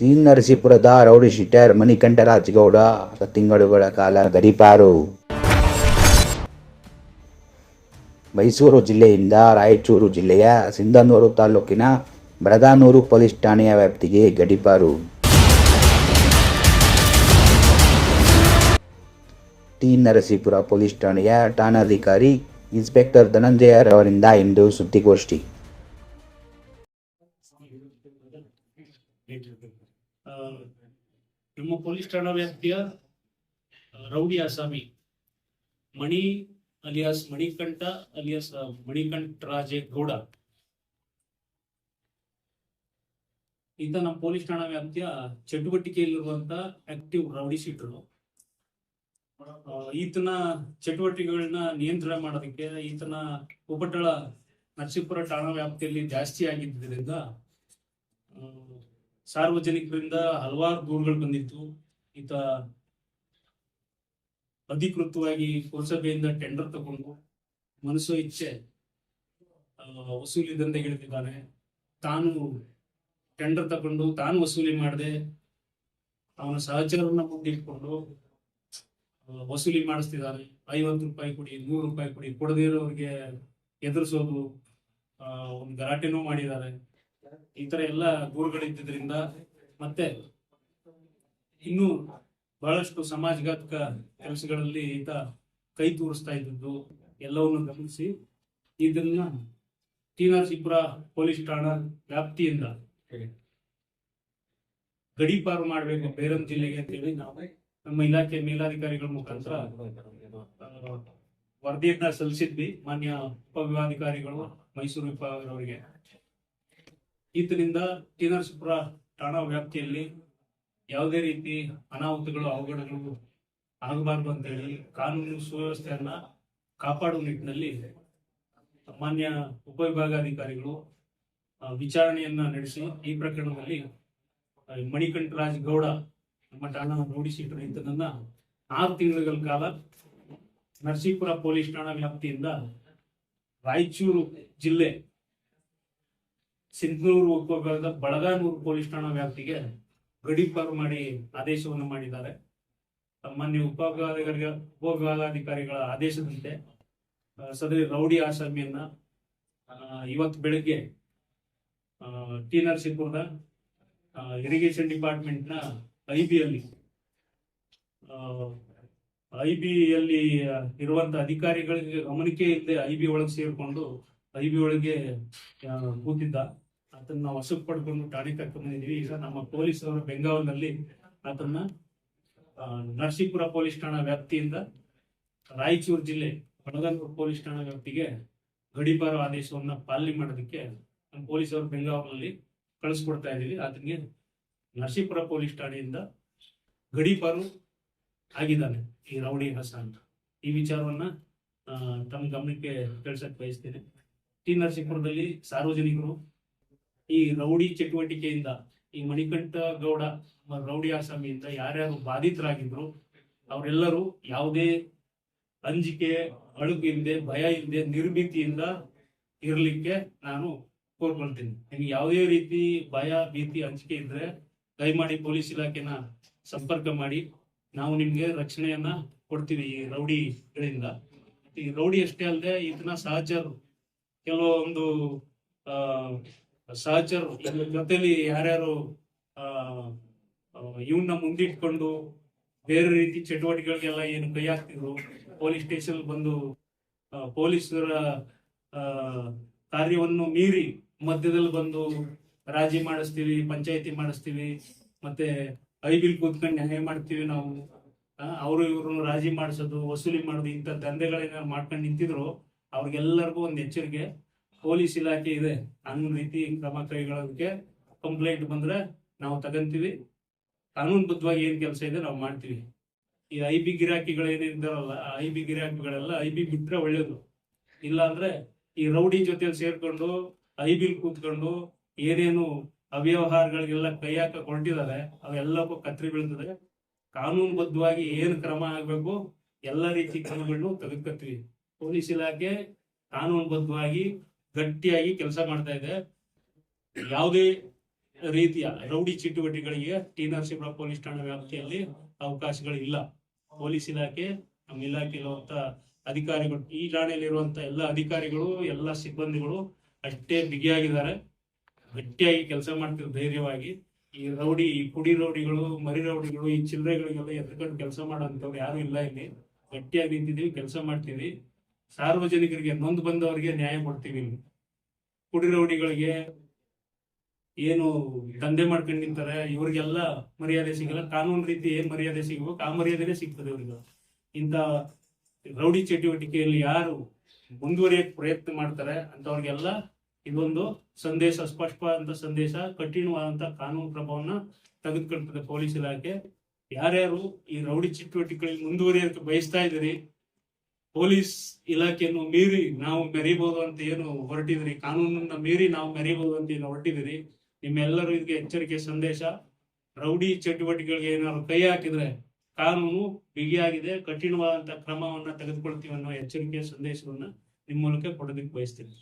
T ನರಸೀಪುರದ rowdy sheeter Manikantarajagowda ತಿಂಗಳುಗಳ ಕಾಲ ಗಡೀಪಾರು ಮೈಸೂರು ಜಿಲ್ಲೆಯಿಂದ ರಾಯಚೂರು ಜಿಲ್ಲೆಯ ಸಿಂಧನೂರು ತಾಲೂಕಿನ ಬ್ರದಾನೂರು ಪೊಲೀಸ್ ಠಾಣೆಯ ವ್ಯಾಪ್ತಿಗೆ ಗಡಿಪಾರು ಟಿ ನರಸೀಪುರ ಪೊಲೀಸ್ ಠಾಣೆಯ ಠಾಣಾಧಿಕಾರಿ ಇನ್ಸ್ಪೆಕ್ಟರ್ ಧನಂಜಯರವರಿಂದ ಇಂದು ಸುದ್ದಿಗೋಷ್ಠಿ ನಮ್ಮ ಪೊಲೀಸ್ ಠಾಣಾ ವ್ಯಾಪ್ತಿಯ ರೌಡಿ ಆಸಾಮಿ ಮಣಿ ಅಲಿಯಾಸ್ ಮಣಿಕಂಠ ಅಲಿಯಾಸ್ ಆ, ಮಣಿಕಂಠರಾಜೇಗೌಡ ಈತ ನಮ್ಮ ಪೊಲೀಸ್ ಠಾಣಾ ವ್ಯಾಪ್ತಿಯ ಚಟುವಟಿಕೆಯಲ್ಲಿರುವಂತ ಆಕ್ಟಿವ್ ರೌಡಿ ಶೀಟರು. ಈತನ ಚಟುವಟಿಕೆಗಳನ್ನ ನಿಯಂತ್ರಣ ಮಾಡೋದಕ್ಕೆ ಈತನ ಉಪಟಳ ನರಸೀಪುರ ಠಾಣಾ ವ್ಯಾಪ್ತಿಯಲ್ಲಿ ಜಾಸ್ತಿ ಆಗಿದ್ದರಿಂದ ಸಾರ್ವಜನಿಕರಿಂದ ಹಲವಾರು ದೂರುಗಳು ಬಂದಿತ್ತು. ಈತ ಅಧಿಕೃತವಾಗಿ ಪುರಸಭೆಯಿಂದ ಟೆಂಡರ್ ತಗೊಂಡು ಮನಸ್ಸು ಇಚ್ಛೆ ವಸೂಲಿ ದಂಧೆಗಿಳಿದಿದ್ದಾನೆ ತಾನು ಟೆಂಡರ್ ತಗೊಂಡು ತಾನು ವಸೂಲಿ ಮಾಡದೆ ಅವನ ಸಹಚರನ್ನ ಮುಂದಿಟ್ಕೊಂಡು ವಸೂಲಿ ಮಾಡಿಸ್ತಿದ್ದಾನೆ ಐವತ್ತು ರೂಪಾಯಿ ಕೊಡಿ, ನೂರು ರೂಪಾಯಿ ಕೊಡಿ, ಕೊಡದೇ ಇರೋರಿಗೆ ಎದುರಿಸೋದು ಒಂದು ಗಲಾಟೆನೂ ಮಾಡಿದ್ದಾರೆ. ಈ ತರ ಎಲ್ಲ ದೂರುಗಳಿದ್ದರಿಂದ ಮತ್ತೆ ಇನ್ನು ಬಹಳಷ್ಟು ಸಮಾಜಘಾತಕ ಕೆಲಸಗಳಲ್ಲಿ ಈತ ಕೈ ತೋರಿಸ್ತಾ ಇದ್ದದ್ದು ಎಲ್ಲವನ್ನು ಗಮನಿಸಿ. ಇದನ್ನ ಟಿ ನರಸೀಪುರ ಪೊಲೀಸ್ ಠಾಣಾ ವ್ಯಾಪ್ತಿಯಿಂದ ಗಡೀಪಾರು ಮಾಡಬೇಕು ಬೇರೊಂದು ಜಿಲ್ಲೆಗೆ ಅಂತೇಳಿ ನಾವು ನಮ್ಮ ಇಲಾಖೆ ಮೇಲಾಧಿಕಾರಿಗಳ ಮುಖಾಂತರ ವರದಿಯನ್ನ ಸಲ್ಲಿಸಿದ್ವಿ. ಮಾನ್ಯ ಉಪವಿಭಾಗಾಧಿಕಾರಿಗಳು ಮೈಸೂರು ವಿಭಾಗದವರಿಗೆ. ಈತನಿಂದ ಟಿ ನರಸೀಪುರ ಠಾಣಾ ವ್ಯಾಪ್ತಿಯಲ್ಲಿ ಯಾವುದೇ ರೀತಿ ಅನಾಹುತಗಳು, ಅವಘಡಗಳು ಆಗಬಾರ್ದು ಅಂತೇಳಿ ಕಾನೂನು ಸುವ್ಯವಸ್ಥೆಯನ್ನ ಕಾಪಾಡುವ ನಿಟ್ಟಿನಲ್ಲಿ ಮಾನ್ಯ ಉಪವಿಭಾಗಾಧಿಕಾರಿಗಳು ವಿಚಾರಣೆಯನ್ನ ನಡೆಸಿ ಈ ಪ್ರಕರಣದಲ್ಲಿ ಮಣಿಕಂಠರಾಜ್ ಗೌಡ ನಮ್ಮ ಠಾಣಾ ನೋಡಿಸಿಟ್ಟರು ಈತನನ್ನ ಆರು ತಿಂಗಳ ಕಾಲ ನರಸೀಪುರ ಪೊಲೀಸ್ ಠಾಣಾ ವ್ಯಾಪ್ತಿಯಿಂದ ರಾಯಚೂರು ಜಿಲ್ಲೆ ಸಿಂಧನೂರು ಉಪವಿಭಾಗದ ಬಳಗಾನೂರು ಪೊಲೀಸ್ ಠಾಣಾ ವ್ಯಾಪ್ತಿಗೆ ಗಡೀಪಾರು ಮಾಡಿ ಆದೇಶವನ್ನು ಮಾಡಿದ್ದಾರೆ. ಮಾನ್ಯ ಉಪವಿಭಾಗ ಉಪವಿಭಾಗಾಧಿಕಾರಿಗಳ ಆದೇಶದಂತೆ ಸದರಿ ರೌಡಿ ಆಸಾಮಿಯನ್ನ ಇವತ್ತು ಬೆಳಗ್ಗೆ ಟಿ ನರಸೀಪುರದ ಇರಿಗೇಷನ್ ಡಿಪಾರ್ಟ್ಮೆಂಟ್ನ ಐ ಬಿ ಅಲ್ಲಿ ಐ ಬಿ ಯಲ್ಲಿ ಇರುವಂತ ಅಧಿಕಾರಿಗಳಿಗೆ ಗಮನಿಕೆ ಇಲ್ಲದೆ ಐ ಬಿ ಒಳಗೆ ಸೇರಿಕೊಂಡು ಐ ಬಿ ಒಳಗೆ ಕೂತಿದ್ದ. ಆತನ್ನ ನಾವು ವಶಕ್ಕೆ ಪಡ್ಕೊಂಡು ಠಾಣೆ ಕರ್ಕೊಂಡ್ ಬಂದಿದ್ವಿ. ಈಗ ನಮ್ಮ ಪೊಲೀಸರು ಬೆಂಗಾವಲಿನಲ್ಲಿ ಅದನ್ನ ನರಸೀಪುರ ಪೊಲೀಸ್ ಠಾಣಾ ವ್ಯಾಪ್ತಿಯಿಂದ ರಾಯಚೂರು ಜಿಲ್ಲೆ ಬಣಗನ್ಪುರ ಪೊಲೀಸ್ ಠಾಣಾ ವ್ಯಾಪ್ತಿಗೆ ಗಡಿಪಾರು ಆದೇಶವನ್ನ ಪಾಲನೆ ಮಾಡೋದಕ್ಕೆ ನಮ್ಮ ಪೊಲೀಸ್ ಅವರ ಬೆಂಗಾವಲಿನಲ್ಲಿ ಕಳಿಸ್ಕೊಡ್ತಾ ಇದೀವಿ ಆತನಿಗೆ ನರಸೀಪುರ ಪೊಲೀಸ್ ಠಾಣೆಯಿಂದ ಗಡಿಪಾರು ಆಗಿದ್ದಾನೆ ಈ ರೌಡಿ ಹಸನ್ ಈ ವಿಚಾರವನ್ನ ತಮ್ಮ ಗಮನಕ್ಕೆ ತಿಳಿಸಕ್ ಬಯಸ್ತೇನೆ. ಟಿ ನರಸೀಪುರದಲ್ಲಿ ಸಾರ್ವಜನಿಕರು ಈ ರೌಡಿ ಚಟುವಟಿಕೆಯಿಂದ, ಈ ಮಣಿಕಂಠ ಗೌಡ ರೌಡಿ ಆಸಾಮಿಯಿಂದ ಯಾರ್ಯಾರು ಬಾಧಿತರಾಗಿದ್ರು, ಅವರೆಲ್ಲರೂ ಯಾವುದೇ ಅಂಜಿಕೆ, ಅಳುಕು ಇಲ್ಲದೆ ಭಯ ಇಲ್ಲದೆ ನಿರ್ಭೀತಿಯಿಂದ ಇರಲಿಕ್ಕೆ ನಾನು ಕೋರ್ಕೊಳ್ತೀನಿ. ನಿಮ್ಗೆ ಯಾವುದೇ ರೀತಿ ಭಯ, ಭೀತಿ, ಅಂಜಿಕೆ ಇದ್ರೆ ದಯಮಾಡಿ ಪೊಲೀಸ್ ಇಲಾಖೆನ ಸಂಪರ್ಕ ಮಾಡಿ, ನಾವು ನಿಮ್ಗೆ ರಕ್ಷಣೆಯನ್ನ ಕೊಡ್ತೀವಿ ಈ ರೌಡಿಗಳಿಂದ. ಈ ರೌಡಿ ಅಷ್ಟೇ ಅಲ್ಲದೆ ಇದನ್ನ ಸಹಚರು ಕೆಲವೊಂದು ಸಹಚರು ಜೊತೆಲಿ ಯಾರ್ಯಾರು ಇವನ್ನ ಮುಂದಿಟ್ಕೊಂಡು ಬೇರೆ ರೀತಿ ಚಟುವಟಿಕೆಗಳಿಗೆಲ್ಲ ಏನು ಕೈ ಹಾಕ್ತಿದ್ರು, ಪೊಲೀಸ್ ಸ್ಟೇಷನ್ ಬಂದು ಪೊಲೀಸರ ಕಾರ್ಯವನ್ನು ಮೀರಿ ಮಧ್ಯದಲ್ಲಿ ಬಂದು ರಾಜಿ ಮಾಡಿಸ್ತೀವಿ, ಪಂಚಾಯತಿ ಮಾಡಿಸ್ತೀವಿ, ಮತ್ತೆ ಐಬಿಲ್ ಬಿಲ್ ಕೂತ್ಕೊಂಡು ನ್ಯಾಯ ಮಾಡ್ತೀವಿ ನಾವು. ಅವರು ಇವರು ರಾಜಿ ಮಾಡಿಸೋದು, ವಸೂಲಿ ಮಾಡೋದು ಇಂಥ ದಂಧೆಗಳೇನಾದ್ರು ಮಾಡ್ಕೊಂಡು ನಿಂತಿದ್ರು, ಅವ್ರಿಗೆಲ್ಲರಿಗೂ ಒಂದು ಎಚ್ಚರಿಕೆ. ಪೊಲೀಸ್ ಇಲಾಖೆ ಇದೆ. ಕಾನೂನು ರೀತಿ ಕ್ರಮ ಕೈಗೊಳ್ಳೋದಕ್ಕೆ ಕಂಪ್ಲೇಂಟ್ ಬಂದ್ರೆ ನಾವು ತಗಂತೀವಿ. ಕಾನೂನುಬದ್ಧವಾಗಿ ಏನ್ ಕೆಲಸ ಇದೆ ನಾವು ಮಾಡ್ತೀವಿ. ಈ ಐ ಬಿ ಗಿರಾಕಿಗಳು ಏನಿದ್ದಾರಲ್ಲ ಐ ಬಿ ಗಿರಾಕಿಗಳೆಲ್ಲ ಐ ಬಿ ಬಿಟ್ರೆ ಒಳ್ಳೇದು. ಇಲ್ಲ ಅಂದ್ರೆ ಈ ರೌಡಿ ಜೊತೆ ಸೇರ್ಕೊಂಡು ಐ ಬಿಲ್ ಕೂತ್ಕೊಂಡು ಏನೇನು ಅವ್ಯವಹಾರಗಳಿಗೆಲ್ಲ ಕೈ ಹಾಕ ಹೊರಟಿದ್ದಾರೆ, ಅವೆಲ್ಲಕ್ಕೂ ಕತ್ರಿ ಬೀಳ್ತದೆ. ಕಾನೂನುಬದ್ಧವಾಗಿ ಏನು ಕ್ರಮ ಆಗಬೇಕು, ಎಲ್ಲ ರೀತಿ ಕ್ರಮಗಳನ್ನು ತೆಗೆದುಕೊತೀವಿ ಪೊಲೀಸ್ ಇಲಾಖೆ ಕಾನೂನುಬದ್ಧವಾಗಿ ಗಟ್ಟಿಯಾಗಿ ಕೆಲಸ ಮಾಡ್ತಾ ಇದೆ. ಯಾವುದೇ ರೀತಿಯ ರೌಡಿ ಚಟುವಟಿಕೆಗಳಿಗೆ ಟಿ ನರಸೀಪುರ ಪೊಲೀಸ್ ಠಾಣಾ ವ್ಯಾಪ್ತಿಯಲ್ಲಿ ಅವಕಾಶಗಳು ಇಲ್ಲ ಪೊಲೀಸ್ ಇಲಾಖೆ, ನಮ್ಮ ಇಲಾಖೆಯಲ್ಲಿರುವಂತ ಅಧಿಕಾರಿಗಳು, ಈ ಠಾಣೆಯಲ್ಲಿರುವಂತ ಎಲ್ಲ ಅಧಿಕಾರಿಗಳು, ಎಲ್ಲ ಸಿಬ್ಬಂದಿಗಳು ಅಷ್ಟೇ ಬಿಗಿಯಾಗಿದ್ದಾರೆ. ಗಟ್ಟಿಯಾಗಿ ಕೆಲಸ ಮಾಡ್ತಿದ್ರು ಧೈರ್ಯವಾಗಿ. ಈ ರೌಡಿ, ಈ ಪುಡಿ ರೌಡಿಗಳು, ಮರಿ ರೌಡಿಗಳು, ಈ ಚಿಲ್ಲರೆಗಳಿಗೆಲ್ಲ ಎದ್ಕೊಂಡು ಕೆಲಸ ಮಾಡೋಂಥವ್ರು ಯಾರು ಇಲ್ಲ ಇಲ್ಲಿ. ಗಟ್ಟಿಯಾಗಿ ನಿಂತಿದ್ದೀವಿ, ಕೆಲಸ ಮಾಡ್ತೀವಿ ಸಾರ್ವಜನಿಕರಿಗೆ ನೊಂದು ಬಂದವರಿಗೆ ನ್ಯಾಯ ಕೊಡ್ತೀವಿ ಕುಡಿರೌಡಿಗಳಿಗೆ ಏನು ದಂಧೆ ಮಾಡ್ಕೊಂಡು ನಿಂತಾರೆ, ಇವ್ರಿಗೆಲ್ಲ ಮರ್ಯಾದೆ ಸಿಗಲ್ಲ. ಕಾನೂನು ರೀತಿ ಏನ್ ಮರ್ಯಾದೆ ಸಿಗಬೇಕು, ಆ ಮರ್ಯಾದೆನೇ ಸಿಗ್ತದೆ ಇವ್ರಿಗೆ. ಇಂಥ ರೌಡಿ ಚಟುವಟಿಕೆಯಲ್ಲಿ ಯಾರು ಮುಂದುವರಿಯ ಪ್ರಯತ್ನ ಮಾಡ್ತಾರೆ ಅಂತವ್ರಿಗೆಲ್ಲ ಇದೊಂದು ಸಂದೇಶ, ಸ್ಪಷ್ಟವಾದಂತ ಸಂದೇಶ, ಕಠಿಣವಾದಂತ ಕಾನೂನು ಕ್ರಮವನ್ನ ತೆಗೆದುಕೊಳ್ತದೆ ಪೊಲೀಸ್ ಇಲಾಖೆ. ಯಾರ್ಯಾರು ಈ ರೌಡಿ ಚಟುವಟಿಕೆಗಳಲ್ಲಿ ಮುಂದುವರಿಯೋಕೆ ಬಯಸ್ತಾ ಇದ್ದೀರಿ ಪೊಲೀಸ್ ಇಲಾಖೆಯನ್ನು ಮೀರಿ ನಾವು ಮೆರೀಬಹುದು ಅಂತ ಏನು ಹೊರಟಿದಿರಿ, ಕಾನೂನನ್ನ ಮೀರಿ ನಾವು ಮೆರೀಬಹುದು ಅಂತ ಏನು ಹೊರಟಿದಿರಿ, ನಿಮ್ಮೆಲ್ಲರೂ ಇದಕ್ಕೆ ಎಚ್ಚರಿಕೆ ಸಂದೇಶ. ರೌಡಿ ಚಟುವಟಿಕೆಗಳಿಗೆ ಏನಾದ್ರು ಕೈ ಹಾಕಿದ್ರೆ ಕಾನೂನು ಬಿಗಿಯಾಗಿದೆ ಕಠಿಣವಾದಂತಹ ಕ್ರಮವನ್ನ ತೆಗೆದುಕೊಳ್ತೀವಿ ಅನ್ನೋ ಎಚ್ಚರಿಕೆಯ ಸಂದೇಶವನ್ನ ನಿಮ್ಮ ಮೂಲಕ ಕೊಡೋದಕ್ಕೆ ಬಯಸ್ತೀನಿ.